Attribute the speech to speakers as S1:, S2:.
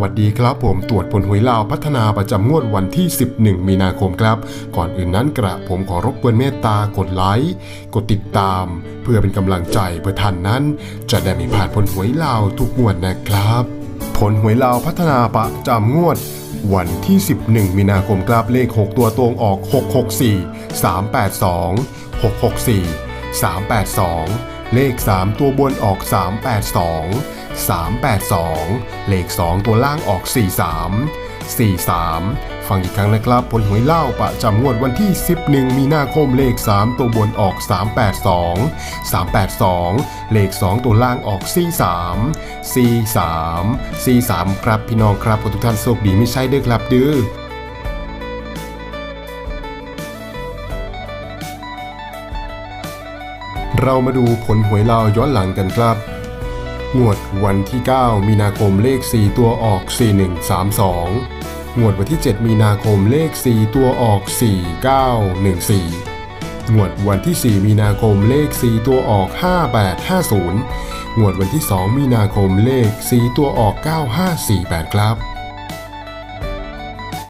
S1: วัสดีครับผมตรวจผลหวยลาวพัฒนาประจำงวดวันที่ 11 มีนาคมครับ ก่อนอื่นนั้นกระผมขอรบกวนเมตตากดไลค์กดติดตาม เพื่อเป็นกำลังใจเพื่อท่านนั้น จะได้ไม่พลาดผลหวยลาวทุกงวดนะครับ ผลหวยลาวพัฒนาประจำงวดวันที่ 11 มีนาคมครับเลข 6 ตัวตรงออก 664 382 664 382 เลข 3 ตัวบนออก 382 382 เลข 2 ตัวล่างออก 43 43 ฟังอีกครั้งนะครับผลหวยเล่าประจำงวดวันที่ 11 มีนาคมเลข 3 ตัวบนออก 382 382 เลข 2 ตัวล่างออก 43 43 43 ครับพี่น้องครับขอทุกท่านโชคดีไม่ใช่เด้อครับเด้อเรามาดูผลหวยลาวย้อนหลังกันครับ งวดวันที่ 9 มีนาคมเลข 4 ตัวออก 4132 งวดวันที่ 7 มีนาคมเลข 4 ตัวออก 4914 งวดวันที่ 4 มีนาคมเลข 4 ตัวออก 5850 งวดวันที่ 2 มีนาคมเลข 4 ตัวออก 9548 ครับ